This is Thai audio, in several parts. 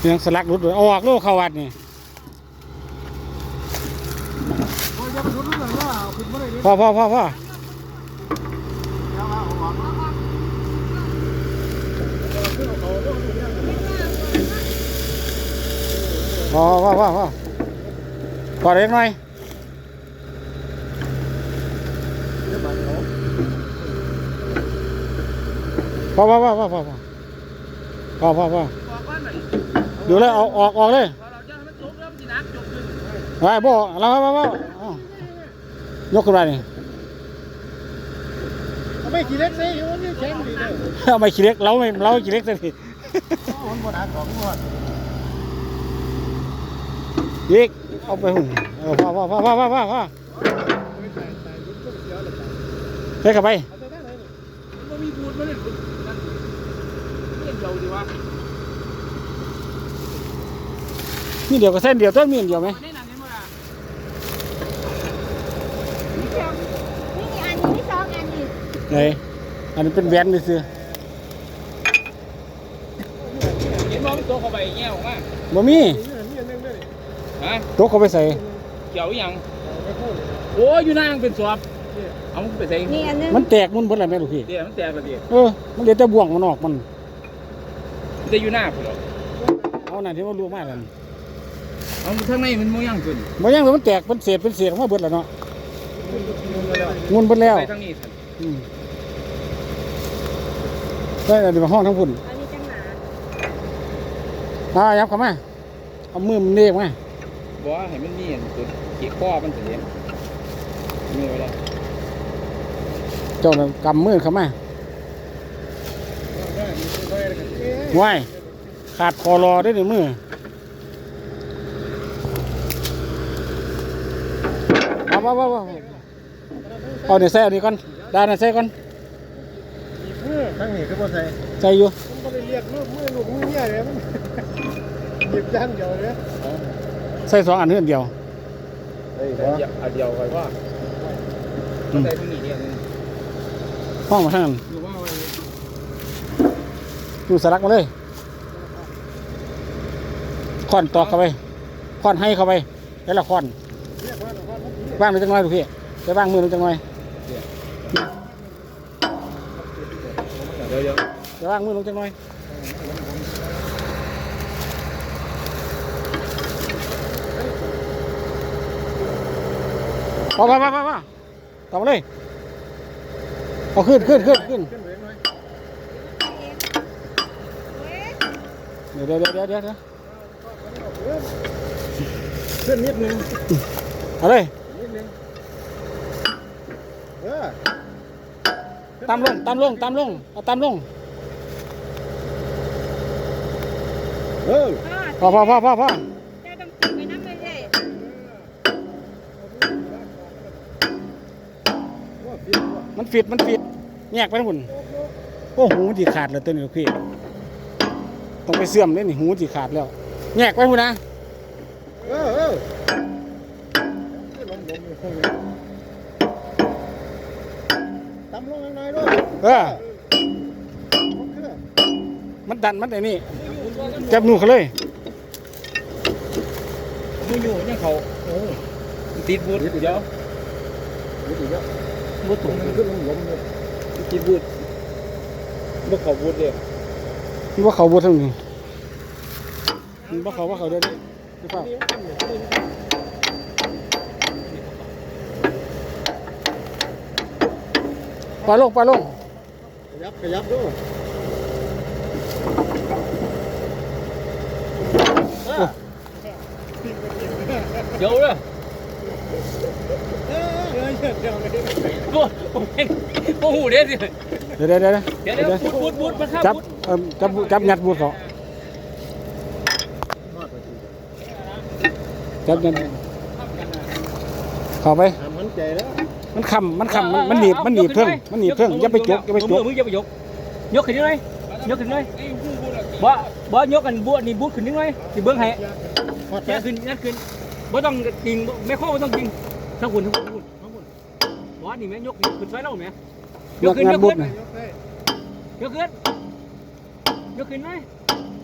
เสียงสลักรุดด้วยเอาออกลูกเข้าวัดนี่โอ้ยอย่าไปทุบเลยว่าเอาขึ้นมาเลยดิพ่อพ่อพ่อพ่อเอาเอาเอาเอาขึ้นเอาเขาเอาขึ้นเอาเขาพ่อพ่อพ่อพ่อพ่อเล็กหน่อยเดี๋ยวบังเขาพ่อพ่อพ่อพ่อพ่อพ่อพ่อพ่อ ดูเลยเอาออกออกเลยไปบ่เราไปบ่ยกขึ้นมานี่เอาไม่ขี้เล็กสิเลยไม่ขี้เล็กเราไม่เราขี้เล็กสิอีกเอาไปหุ่นเออพ่อพ่อพ่อพ่อพ่อพ่อเฮ้ยกลับไปมันมีบูดมันเล่นเล่นเยาดีวะ มีเดียวกับเส้นเดียวต้นมีอันเดียวไหมแนะนำยังไงล่ะนี่สองนี่อันนี้สองอันนี้ไหนอันนี้เป็นแหวนนี่ซื้อเห็นว่ามันตกเข้าไปแง่ออกมาบ่มีนี่นี่อันนึงเลยฮะตกเขาไปใส่เกี่ยวยังเอาไปพูดเลยโอ้ยอยู่หน้ามันเป็นสวบเอามันไปใส่นี่อันนึงมันแตกมันเบิดอะไรแม่ลูกพี่เดี๋ยวมันแตกไปเดี๋ยวเออมันเหลือแต่บ่วงมันออกมันจะอยู่หน้าพุ่นหรอเอานั่นที่มันรู้มากนั่น เอาข้างในมันมันยังขึ้นบ่ยังเลยมันแตกเป็นเศษเป็นเศษออกมาเบิดแล้วเนาะมันมาแล้วงุนเบิดแล้วไปทางนี้สิอืมได้อันนี้มาห้องทั้งพุ่นอันนี้จังหนาอ่ายับเข้ามาเอามือมันเนบมาบอกว่าให้มันมีอันตัวขี้ข้อมันเสียมีไว้แล้วเจ้าน่ะกำมือเข้ามาได้ได้ได้กันเอ๊ะว้ายขาดคอรอได้ในมือเอาเอาเอาเอาเอาเดี๋ยวใส่เอาดีก่อนดานเอาใส่ก่อนเมื่อทั้งนี้ก็บ่ใส่ใส่อยู่มันบ่ได้เรียกลูกมือลูกมือเนี่ยเลยมันหยิบย่างเดียวเลยใส่สองอันเพื่อนเดียวเฮ้ยเดียวเอาเดียวไปว่าใส่ตรงนี้เดียวนึงห้องมาทางนั้นหรือว่าไว้ดูสลักมาเลยคอนตอกเข้าไปคอนให้เข้าไปแล้วละคอนเรียกว่า ว่ามันดีว่างไปจังไรลูกพี่ไปว่างมือหนงจังไรเดี๋ยวเดี๋ยวไปว่างมือหนงจังไรพอพอพอพอพอต่อมาเลยเอาขึ้นขึ้นขึ้นขึ้นขึ้นไปหน่อยเดี๋ยวเดี๋ยวเดี๋ยวเดี๋ยวเดี๋ยวขึ้นนิดนึงเอาเลย นิดนึงเออ ตามลงตามลงตามลงเอาตามลงเออพอพอพอพอพอเจ้าต้องกินไปน้ำเลยเลยว่าเปลี่ยนว่ามันฟิตมันฟิตแยกไปทั้งหมดโอ้หูมันจีขาดเลยตัวนี้ลูกพี่ต้องไปเสื่อมเลยนี่หูจีขาดแล้วแยกไปหูนะเออเออขึ้น ลงลงอยู่ข้างในตำลงข้างในด้วยเออมันขึ้นมันดันมันไอ้นี่จับหนูเขาเลยมืออยู่ยังเขาโอ้ติดบูดเดี๋ยวยดีแล้วบูดถุงมันขึ้นลงลงเลยติดบูดบูดเขาบูดเลยมันว่าเขาบวชทั้งนี้มันว่าเขาว่าเขาเดินหรือเปล่า ล่อยลงปล่อยลงขยับขยับด้วยเดี๋ยวเลยเออเออเดี๋ยวเดี๋ยวเลยบูดผมเห็นโอ้โหเดี๋ยวสิเดี๋ยวเดี๋ยวเดี๋ยวเดี๋ยวเดี๋เดี๋ยยววบูดบูดบูดมันเข้าจับบูดเอิ่มจับจับงัดบูดเขาจับงัดเข้าไปทำมันใจแล้ว มันคำมันคำมันมันหนีบมันหนีบเพิ่งมันหนีบเพิ่งอย่าไปจกอย่าไปจมืกอมืออย่าไปยกยกขึ้นนี่เลยยกขึ้นเลยบ่บ่ยกกันบูดนี่บูดขึ้นนี่เลยสิเบิ้งให้พอดแค่ขึ้นนั่นขึ้นบ่ต้องกิงไม่ข้อบ่ต้องกิงทั้งคุณทั้งคุณทั้งคุณบ่นี่แม่ยกขึ้นไฟเราแม่ยงักดขึ้นงัยดกบูดขึ้นน่ะยกได้ยกขึ้นยกขึ้นเลย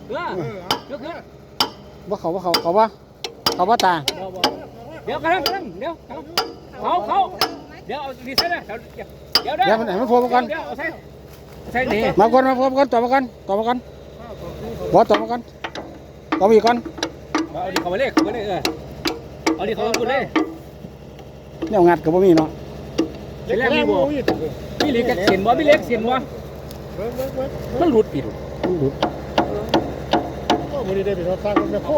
เออเออยกขึ้นบ่เขาบ่เขาเขาบ่เขาบ่ตาบ่บ่เดี๋ยวกำลังกำลังเดี๋ยวเขาเขา เดี๋ยวเอาดีเซ็ตนะเดี๋ยวเดี๋ยวเดี๋ยวมันให้มันโผล่มาก่อนเดี๋ยวเอาใส่ใส่นี่มาก่อนมาก่อนมาก่อนต่อมาก่อนต่อมาก่อนบ่ต่อมาก่อนต่อมาอีกก่อนเอาดิเขาไปเลยเขาไปเลยเออเอาดิเขาไปเลยเนี่ยงัดก็บ่มีเนาะเล็กแรกมีบ่โอ้ยพี่เล็กเสียนบ่พี่เล็กเสียนบ่เบิ้งเบิ้งเบิ้งมันหลุดปิดมันหลุดโอ้มือนี้ได้เป็นรถสร้างรถแม่พ่อ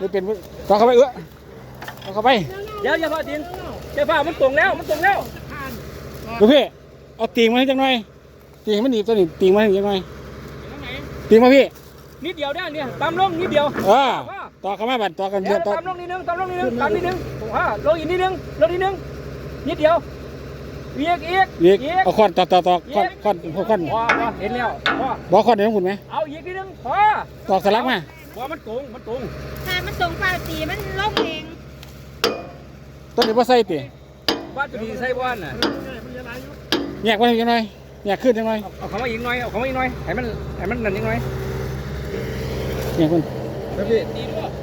นี่เป็นต่อเข้าไปเอื้อต่อเข้าไปเดี๋ยวอย่าพาดิน อย่าพามันตรงแล้ว มันตรงแล้วดูพี่เอาตีงมาให้จังหน่อยตีงให้มันหนีบตัวนี้ตีงมาให้จังหน่อยตีงมาพี่นิดเดียวได้เนี่ยตามลงนิดเดียวเออต่อเข้ามาบัดต่อกันเดี๋เยยวอะต่อตามลงนิดนึงตามลงนิดนึงตามนิดนึงอ่าลงอีกนิดนึงลงนิดนึงนิดเดียวเอียกเอียกอีกเอียกเอาค้อนต่อต่อต่อค้อนค้อนค้อนพอพอเห็นแล้วพอบ่ค้อนเดี๋ยวคุณไหมเอาอีกนิดนึงพอตอกสลักมาพอมันตรงมันตรงถ้ามันตรงเปล่าตีมันล้มเอง ต้นนี้บ่ใส่ติบ้านจะดีใส่บ้านน่ะแยกไว้จังหน่อยแยกขึ้นจังหน่อยเอาเขามาอีกหน่อยเอาเขามาอีกหน่อยให้มันให้มันนั่นอีกหน่อยแยกขึ้นทั้งพี่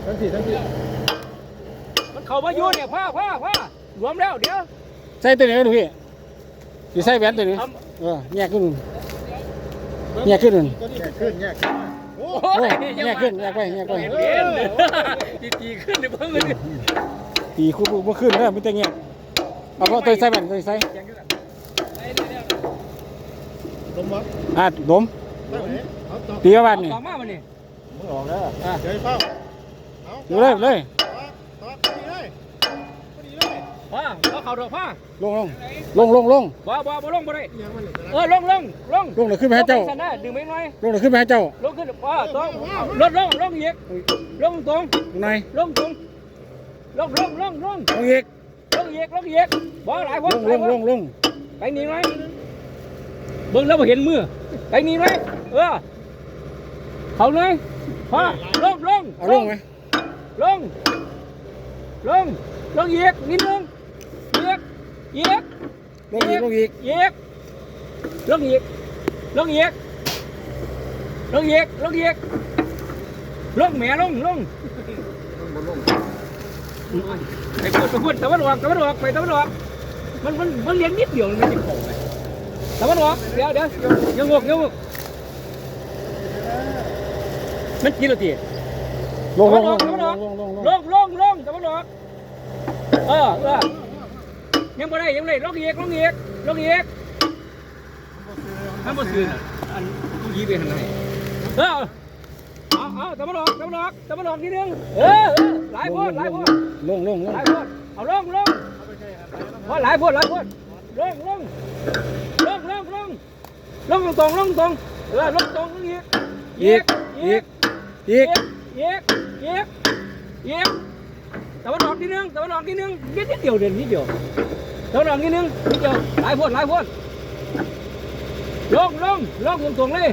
ทั้งพี่ทั้งพี่มันเข้ามาอยู่เนี่ยพ่อพ่อพ่อรวมแล้วเดี๋ยวใส่ตัวนี้ดูพี่สิใส่แหวนตัวนี้เออแยกขึ้นแยกขึ้นนู่นตัวนี้แยกขึ้นแยกขึ้นโอ้โอ้โอ้ยยแยกขึ้นแยกไว้แยกไว้เห็นตีตีขึ้นเดี๋ยวเพิ่ง เลยตีคู่บ่ขึ้นแล้วมันจะแยกเอาเพราะตัวใส่แหวนตัวใส่ลมมัดอะดมได้ไหมเอาต่อตีว่าบ้านนี่ต่อมามันนี่มึงออกแล้วเดี๋ยวเฝ้าเอาอยู่เลยเลยต่อต่อพอดีเลยพอดีเลยพ่อเขาเขาดอกพ่อลงลงลงลงลงบ่บ่บ่ลงบ่ได้ยังมันเออลงลงลงลงเลยขึ้นไปให้เจ้าลงไปดึงไปหน่อยลงเลยขึ้นไปให้เจ้าลงขึ้นพ่อตรงลดลงลงอีกลงตรงตรงไหนลงตรง ลงลงลงลงลงอีกลงอีกลงอีกบ่หลายคลนงลงลงลงไปนี่หน่อยเบิ่งแล้วบ่เห็นมือไปนี่หน่อยเออเขาเลยพ่อลงลงเอาลงไหมลงลงลงอีกนิดนึงอีกอีกลงอีกลงอีกอีกลงอีกลงอีกลงอีกลงอีกลงแหม่ลงลง ไปพูดไปพูดตะวันออกตะวันออกไปตะวันออกมันมันมันเลี้ยงนิดเดียวมันจะโผล่ไปตะวันออกเดี๋ยวเดี๋ยวยังงกยังงกมันกินและตีลงลงลงตะวันลอองกลงลงลงลงลงลงตะวันออกเออเออยังไม่ได้ยังไม่ได้ลงอีกลงอีกลงอีกทำบ่ซื้อน่ะอันผู้ยีไปทางไหนเออเอาเอา ตะวันออกตะวันออกตะวันออกนิดนึงเออเออหลายพวดหลายพวดลงลงลงหลายพวดเอาลงลงพอหลายพวดหลายพวดลงลงลงลงลงลงตรงลงตรงเออลงตรงลงอีกอีกอีกอีกอีกอีกอีกตะวันออกนิดนึงตะวันออกนิดนึงนิดนิดเดียวเด่นนิดเดียวตะวันออกนิดนึงนิดเดียวหลายพวดหลายพวดลงลงลงตรงตรงๆเลย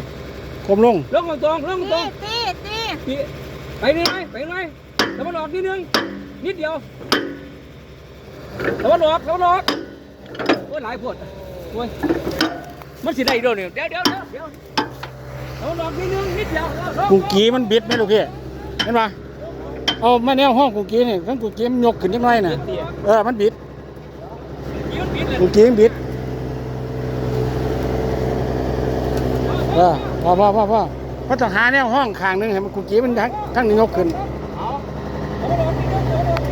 คมลงลงตรงตรงๆลงตรตีงตีตี ๆไปนี่ไหมไปนี่ไหมตะวันออกนิดนึงนิดเดียวตะวันออกตะวันออกโอ้ยหลายพวดโอ้ยมันสิได้อีกเดี๋ยวนี่เดี๋ยวเดี๋ยวเดี๋ยวเดี๋ยวตะวันออกนิดนึงนิดเดียวลงกุงกีมันบิดไหมลูกพี่เห็นปะเอามาแนวห้องกุงกีนี่ทั้งกุงกีมันยกขึ้นจังหน่อยน่ะเออมันบิดยืนบิดเลยกุงกีมันบิดเออพอพอพอพอ เพราะต้องหาแนวห้องข้างหนึงให้มันกุงกีมันทั้งทั้งนี้ยกขึ้นเอาตะวันออกนิดนึงตะวันออก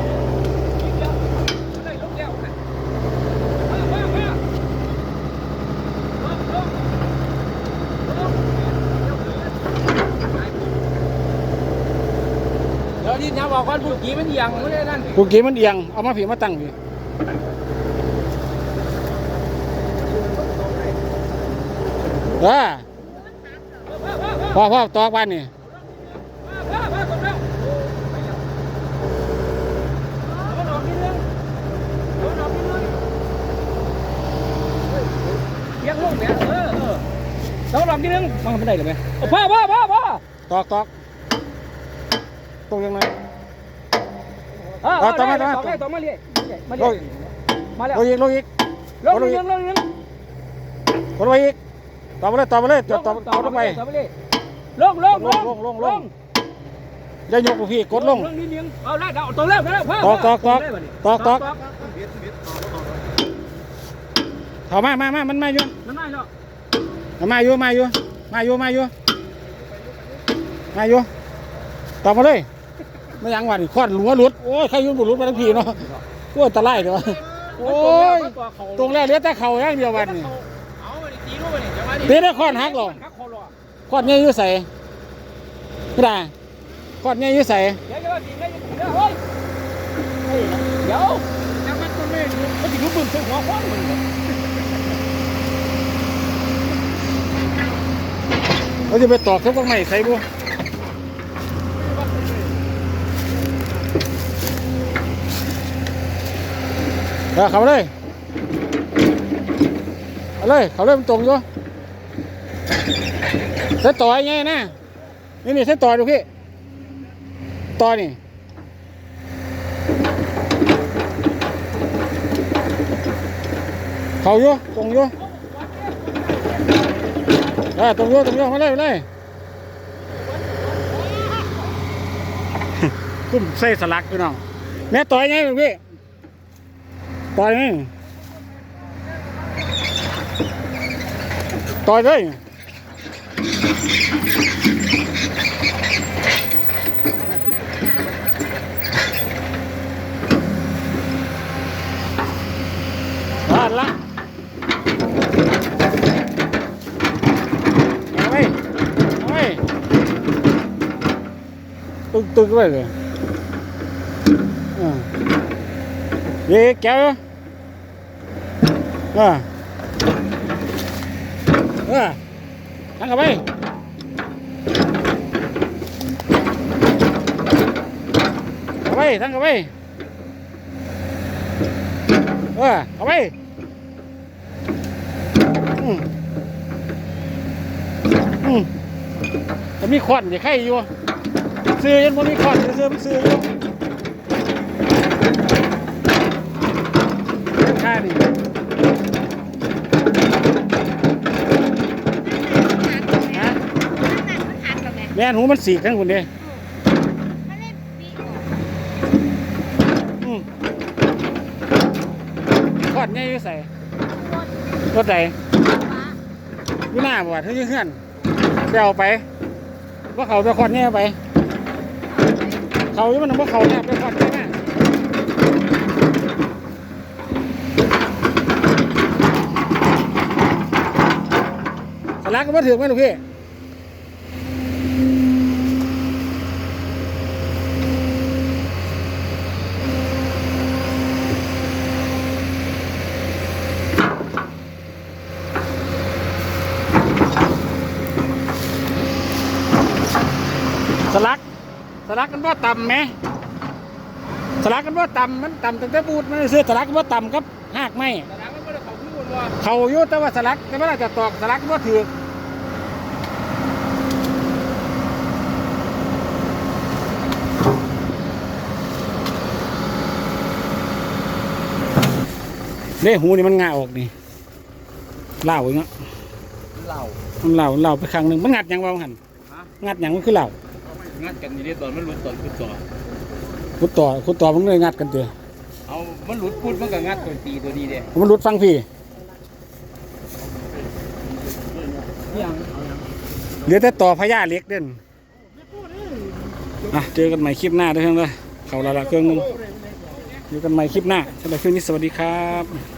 นิดเดียวได้ลงแล้วนะมามามาเดี๋ยวที่น้าบอกว่าผู้กี้มันเอียังไม่ได้นั่นกุงกีมันเอียง เอามาผีมาตั้งพี่เออ พ่อพ่อตอกบ้านนี่เราลอกนิดนึงตะวันออกนิดนึงเอียงลงเนี่ยเออเออตะวันอกนิดนึงมันไม่ได้หรือไงเอาพ่อพ่อพ่อพ่อตอกตอกตรงยังไงเออเอาต่อมาตอต่อมามาต่อมาเรื่อยมาลเรื่งอยมาแล้วลงอีกลงอีกลงนิดนึงลงนิดนึงอีกต่อไปเลยต่อไปเลยต่อต่อต่อลงไปต่อไปเลยลงลงลงลงลงลงลอย่ายกลูกพี่กดลงลงนิดนึงเอาแล้วเอาตัวแล้วแล้วพ่ตอกตอกตอกตอกตอกเบียดเบียดต่อต่อเข้ามามามามันมาอยู่มันได้แล้วมันมาอยู่มาอยู่มาอยู่มาอยู่มาอยู่ตอบมาเลยไม่ยังวันควันหลัวหลุดโอ้ยใครอยุ่งบุหลุดมาทั้งทีเนาะโอ้ยตะไลเดี๋ยวโอ้ยตรงแรกเหลือแต่เข่าอย่างเดียววันนี้เอาไปตีลูกไปนี่จะมาดิเดี๋ยวได้คอนหักหรอหัก คอหรอคอนเนี่ยอยู่ใส่ไม่ได้คอนเนี่ยอยู่ใส่เดี๋ยวจะมาตีได้ยังเดี๋ยวเฮ้ยเดี๋ยวจะมาตัวนี้มันจะรู้บึ้มใส่หัวควันมึงเราจะไปตอกทุกคนใหม่ใส่บุเออเขาเลยเอาเลยเขาเลยมันตรงอยู่ เส้นต่อยังไงนะนี่นี่เส้นต่อดูพี่ต่อนี่เขาอยู่ตรงอยู่เออตรงอยู่ตรงอยู่มาเลยมาเลยคุ้มใส่สลักพี่น้องแม่ต่อยไงพี่ต่อยไงต่อยเลยอ่านละเอาไว้เอาไว้ ตึกไว้เลยอ่าเย้แก้วอ่าอ่าทั้งกับไปเอาไปทั้งกับไปเออเอาไปอืมอืมแต่มีควันอย่าไข่อยู่ ซื้อยันบ่มีควันซื้อมันซื้ออยู่ค่านี่ฮะแม่นหูมันสีกทั้งคนเด้มันเล่นปีออกอืมขอดไงอยู่ใส่รถใดอยู่หน้าบ่วะเธออยู่เฮือนไปเอาไปว่าเขาไปขอดไงไป เขาอยู่มันว่าเขาเนี่ยไปขอดไงมสลักก็มาถือไหมลูกพี่ ลักกันว่าต่ำไหมสลักกันว่าต่ำมันต่ำตั้งแต่บูดมันซื้อสลักกันว่าต่ำครับหากไม่แต่แล้วมันไม่ได้เขาขึ้นบนว่าเขาอยู่แต่ว่าสลักแต่เวลาจะตอกสลักกันว่าถือเล่หูนี่มันงาออกนี่เล่าอย่างเงี้ยเหล่ามันเล่าเล่าไปครั้งหนึ่งมันงัดหยังวะมันหันฮะงัดหยังมันคือเล่า งัดกันอยู่ในตอนมันหลุดตอนขึ้นต่อขุดต่อขุดต่อมันเลยงัดกันเถอะเอามันหลุดพูดมันก็งัดตัวตีตัวนี้เด้มันรุดฟังพี่ยังเหลือแต่ต่อพญาเหล็กเด่นอะเจอกันใหม่คลิปหน้าเด้วยเพื่อนเลยเขาละละเครื่องหนึงเจอกันใหม่คลิปหน้าสำหรับคืนนี้สวัสดีครับ